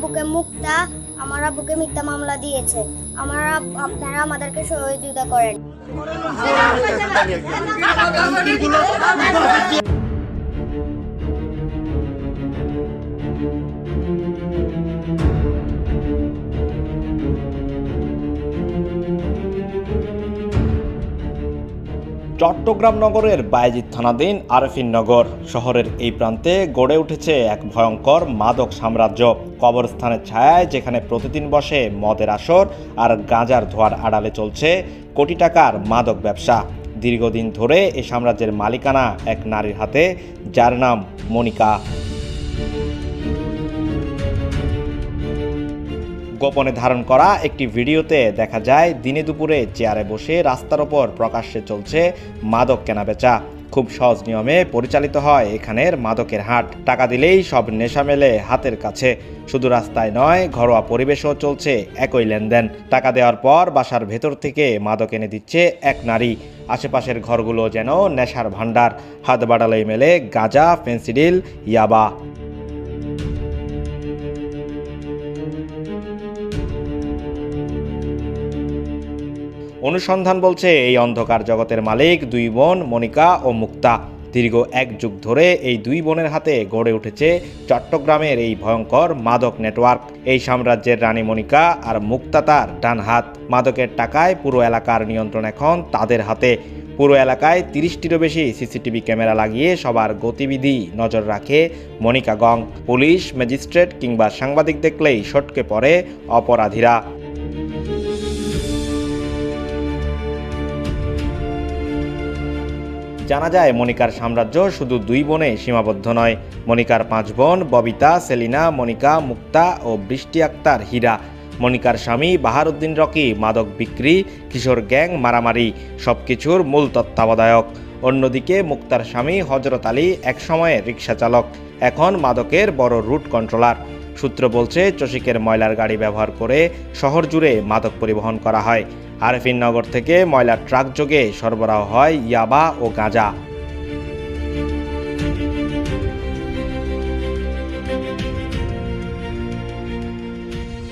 আব্বুকে মুক্তা আমার আব্বুকে মিথ্যা মামলা দিয়েছে। আমার আপনারা আমাদেরকে সহযোগিতা করেন। চট্টগ্রাম নগরের বায়েজিদ থানাধীন আরফিন নগর। শহরের এই প্রান্তে গড়ে উঠেছে এক ভয়ঙ্কর মাদক সাম্রাজ্য। কবরস্থানের ছায়ায় যেখানে প্রতিদিন বসে মদের আসর আর গাঁজার ধোয়ার আড়ালে চলছে কোটি টাকার মাদক ব্যবসা। দীর্ঘদিন ধরে এ সাম্রাজ্যের মালিকানা এক নারীর হাতে, যার নাম মনিকা। গোপনে ধারণ করা একটি ভিডিওতে দেখা যায়, দিনে দুপুরে চেয়ারে বসে রাস্তার ওপর প্রকাশ্যে চলছে মাদক কেনাবেচা। খুব সহজ নিয়মে পরিচালিত হয় এখানের মাদকের হাট। টাকা দিলেই সব নেশা মেলে হাতের কাছে। শুধু রাস্তায় নয়, ঘরোয়া পরিবেশও চলছে একই লেনদেন। টাকা দেওয়ার পর বাসার ভেতর থেকে মাদক এনে দিচ্ছে এক নারী। আশেপাশের ঘরগুলো যেন নেশার ভাণ্ডার। হাত বাড়ালেই মেলে গাঁজা, ফেন্সিডিল, ইয়াবা। অনুসন্ধান বলছে, এই অন্ধকার জগতের মালিক দুই বোন, মনিকা ও মুক্তা। দীর্ঘ এক যুগ ধরে এই দুই বোনের হাতে গড়ে উঠেছে চট্টগ্রামের এই ভয়ঙ্কর মাদক নেটওয়ার্ক। এই সাম্রাজ্যের রানী মনিকা আর মুক্তা তার ডান হাত। মাদকের টাকায় পুরো এলাকার নিয়ন্ত্রণ এখন তাদের হাতে। পুরো এলাকায় তিরিশটিরও বেশি সিসিটিভি ক্যামেরা লাগিয়ে সবার গতিবিধি নজর রাখে মনিকা গং। পুলিশ, ম্যাজিস্ট্রেট কিংবা সাংবাদিক দেখলেই সটকে পড়ে অপরাধীরা। জানা যায় মনিকার সাম্রাজ্য শুধু দুই বোনে সীমাবদ্ধ নয়। মনিকার পাঁচ বোন ববিতা, সেলিনা মনিকা মুক্তা ও বৃষ্টি আক্তার, হীরা। মনিকার স্বামী বাহারুদ্দিন রকি, মাদক বিক্রি, কিশোর গ্যাং মারামারি, সবকিছুর মূল তত্ত্বাবধায়ক। অন্যদিকে মুক্তার স্বামী হজরত আলী একসময়ে রিক্সা চালক, এখন মাদকের বড় রুট কন্ট্রোলার। সূত্র বলছে, চসিকের ময়লার গাড়ি ব্যবহার করে শহর জুড়ে মাদক পরিবহন করা হয়। আরফিন নগর থেকে ময়লার ট্রাক যোগে সরবরাহ হয় ইয়াবা ও গাঁজা।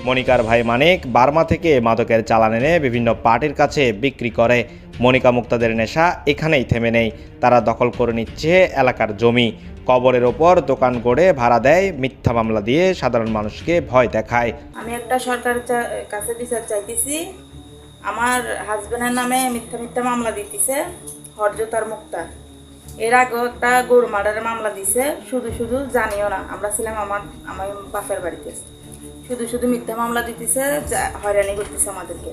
মনিকার ভাই মানিক বার্মা থেকে মাদকের চালান এনে বিভিন্ন পার্টির কাছে বিক্রি করে। মনিকা মুক্তাদের নেশা এখানেই থেমে নেই। তারা দখল করে নিচ্ছে এলাকার জমি। কবরের ওপর দোকান গড়ে ভাড়া দেয়, মিথ্যা মামলা দিয়ে সাধারণ মানুষকে ভয় দেখায়। আমি একটা সরকারের কাছে বিচার চাইতেছি। আমার হাজবেন্ডের নামে মিথ্যা মিথ্যা মামলা দিতেছে, হরজতার মুক্তার এর আগেও একটা গরু মার্ডারের মামলা দিছে, শুধু শুধু জানিও না, আমরা ছিলাম আমার আমার বাপের বাড়িতে। শুধু শুধু মিথ্যা মামলা দিতেছে হয়রানি করতেছে আমাদেরকে।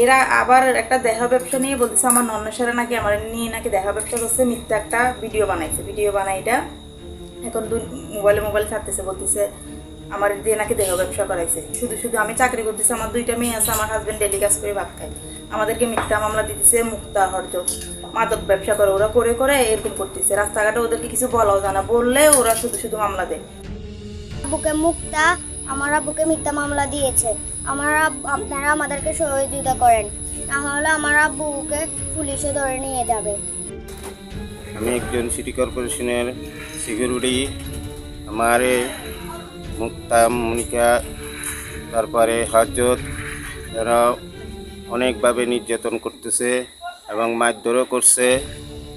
এরা আবার একটা দেখা ব্যবসা নিয়ে বলতেছে, আমার নন্নসারে নাকি আমার নিয়ে নাকি দেখা ব্যবসা করছে, মিথ্যা একটা ভিডিও বানাইছে। ভিডিও বানাই এটা এখন মোবাইলে মোবাইল ছাড়তেছে, বলতেছে আমার দিয়ে নাকি দেহ ব্যবসা করাইছে। শুধু শুধু আমি চাকরি করতেছি আমার দুইটা মেয়ে আছে আমার হাজবেন্ড ডেলি কাজ করে ভাত খায়। আমাদেরকে মিথ্যা মামলা দিতেছে মুক্তা হরজ। মাদক ব্যবসা করে ওরা করে করে এরকম করতেছে। রাস্তাঘাটে ওদেরকে কিছু বলাও জানা বললে ওরা শুধু শুধু মামলা দেয়। আব্বুকে মুক্তা আমার আব্বুকে মিথ্যা মামলা দিয়েছে। আমার আব- আপনারা আমাদেরকে সহযোগিতা করেন। না হলে আমার আব্বুকে পুলিশে ধরে নিয়ে যাবে। আমি একজন সিটি কর্পোরেশনের সিকিউরিটি আমার এ মুক্তা মনিকা তারপরে হজরত এরা অনেকভাবে নির্যাতন করতেছে এবং মারধরও করছে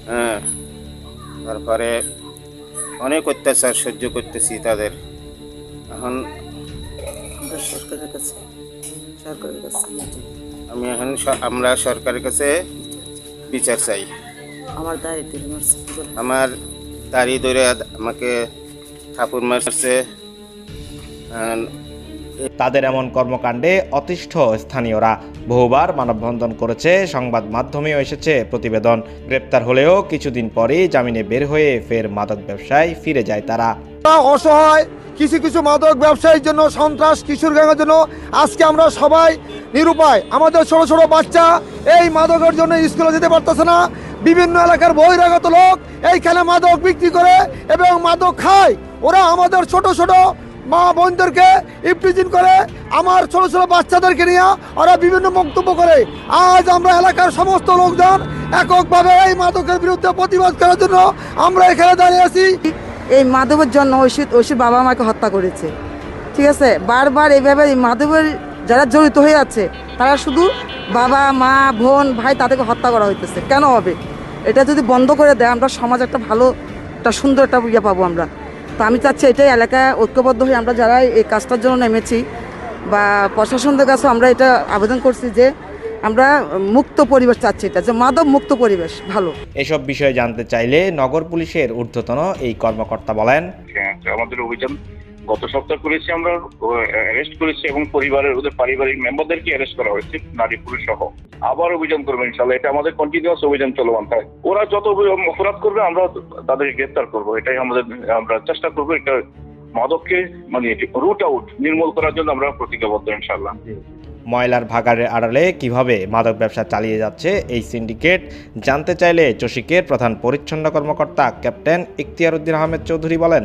হ্যাঁ। তারপরে অনেক অত্যাচার সহ্য করতেছি তাদের। এখন সরকারের কাছে সরকারের কাছে আমি এখন আমরা সরকারের কাছে বিচার চাই। আমার দায়িত্ব আমার দাড়ি ধরে আমাকে ঠাকুর মারছে। তাদের এমন কর্মকাণ্ডে অতিষ্ঠ স্থানীয়রা বহুবার মানববন্ধন করেছে, সংবাদ মাধ্যমেও এসেছে প্রতিবেদন। গ্রেপ্তার হলেও কিছুদিন পরেই জামিনে বের হয়ে ফের মাদক ব্যবসায় ফিরে যায় তারা। অসহায়, কিছু কিছু মাদক ব্যবসায়ীর জন্য, সন্ত্রাস, কিশোর জন্য আজকে আমরা সবাই নিরুপায়। আমাদের ছোট ছোট বাচ্চা এই মাদকের জন্য স্কুলে যেতে পারতেছে না। বিভিন্ন এলাকার বহিরাগত লোক এইখানে মাদক বিক্রি করে এবং মাদক খায়। ওরা আমাদের ছোট ছোট মা বোনদেরকে ইফটিজিন করে, আমার ছোট ছোট বাচ্চাদেরকে নিয়ে ওরা বিভিন্ন মন্তব্য করে। আজ আমরা এলাকার সমস্ত লোকজন এককভাবে এই মাদকের বিরুদ্ধে প্রতিবাদ করার জন্য আমরা এখানে দাঁড়িয়ে আছি। এই মাধবের জন্য ঐশীর ঐশীর বাবা মাকে হত্যা করেছে। ঠিক আছে? বারবার এইভাবে এই মাদকের যারা জড়িত হয়ে আছে, তারা শুধু বাবা, মা, বোন, ভাই তাদেরকে হত্যা করা হইতেছে। কেন হবে? এটা যদি বন্ধ করে দেয়, আমরা সমাজ একটা ভালো, একটা সুন্দর একটা ইয়ে পাবো আমরা। তো আমি চাচ্ছি এটাই এলাকায় ঐক্যবদ্ধ হয়ে আমরা যারা এই কাজটার জন্য নেমেছি বা প্রশাসনদের কাছে আমরা এটা আবেদন করছি যে আমরা মুক্ত পরিবেশ চাচ্ছি এটা যে মাদক মুক্ত পরিবেশ ভালো। এসব বিষয়ে জানতে চাইলে নগর পুলিশের ঊর্ধ্বতন এই কর্মকর্তা বলেন। হ্যাঁ, আমাদের অভিযান গত সপ্তাহ করেছি আমরা অ্যারেস্ট করেছি এবং পরিবারের, ওদের পারিবারিক মেম্বারদেরকে অ্যারেস্ট করা হয়েছে, নারী পুরুষ সহ। আবার অভিযান করবেন ইনশাল্লাহ এটা আমাদের কন্টিনিউয়াস অভিযান চলমান থাকে। ওরা যত অপরাধ করবে, আমরা তাদেরকে গ্রেপ্তার করব। এটাই আমাদের, আমরা চেষ্টা করব এটা মাদককে মানে রুট আউট নির্মূল করার জন্য আমরা প্রতিজ্ঞাবদ্ধ ইনশাল্লাহ ময়লার ভাগাড়ের আড়ালে কীভাবে মাদক ব্যবসা চালিয়ে যাচ্ছে এই সিন্ডিকেট জানতে চাইলে চসিকের প্রধান পরিচ্ছন্ন কর্মকর্তা ক্যাপ্টেন ইখতিয়ার উদ্দিন আহমেদ চৌধুরী বলেন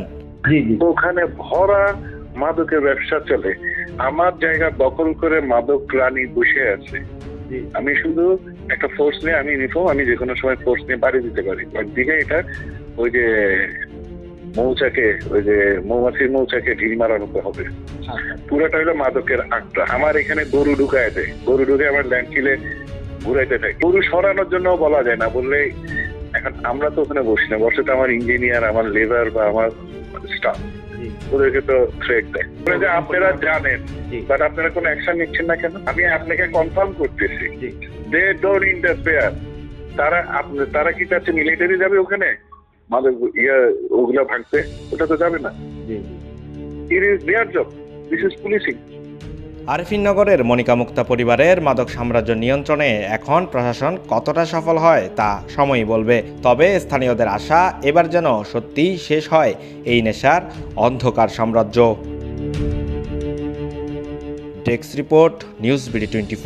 ওখানে ভরা মাদকের ব্যবসা চলে। আমার জায়গা দখল করে মাদক রানী বসে আছে। আমি শুধু একটা ফোর্স নিয়ে আমি ইউনিফর্ম আমি যে কোনো সময় ফোর্স নিয়ে বাড়ি দিতে পারি। একদিকে এটা ওই যে মৌচাকে ওই যে মৌমাছির মৌচাকে ঢিল মারানো হবে। পুরোটা হলো মাদকের আড্ডা। আমার এখানে গরু ঢুকায় দেয়। গরু ঢুকে আমার ল্যান্ড কিলে ঘুরাইতে থাকে গরু সরানোর জন্য বলা যায় না। বললে এখন আমরা তো ওখানে বসি না। বসে তো আমার ইঞ্জিনিয়ার আমার লেবার বা আমার স্টাফ ওদেরকে তো থ্রেট দেয়। যে আপনারা জানেন বাট আপনারা কোনো অ্যাকশন নিচ্ছেন না কেন? আমি আপনাকে কনফার্ম করতেছি। দে ডোন্ট ইন্টারফেয়ার তারা আপনি- তারা কি চাচ্ছে? মিলিটারি যাবে ওখানে? আমাদের ইয়ে ওগুলা ভাঙতে? ওটা তো যাবে না। It is their job this is policing আরফিনগরের Monika Mukta পরিবারের মাদক সাম্রাজ্য নিয়ন্ত্রণে এখন প্রশাসন কতটা সফল হয় তা সময়ই বলবে। তবে স্থানীয়দের আশা এবার যেন সত্যি শেষ হয় এই নেশার অন্ধকার সাম্রাজ্য। Desk report, news BD twenty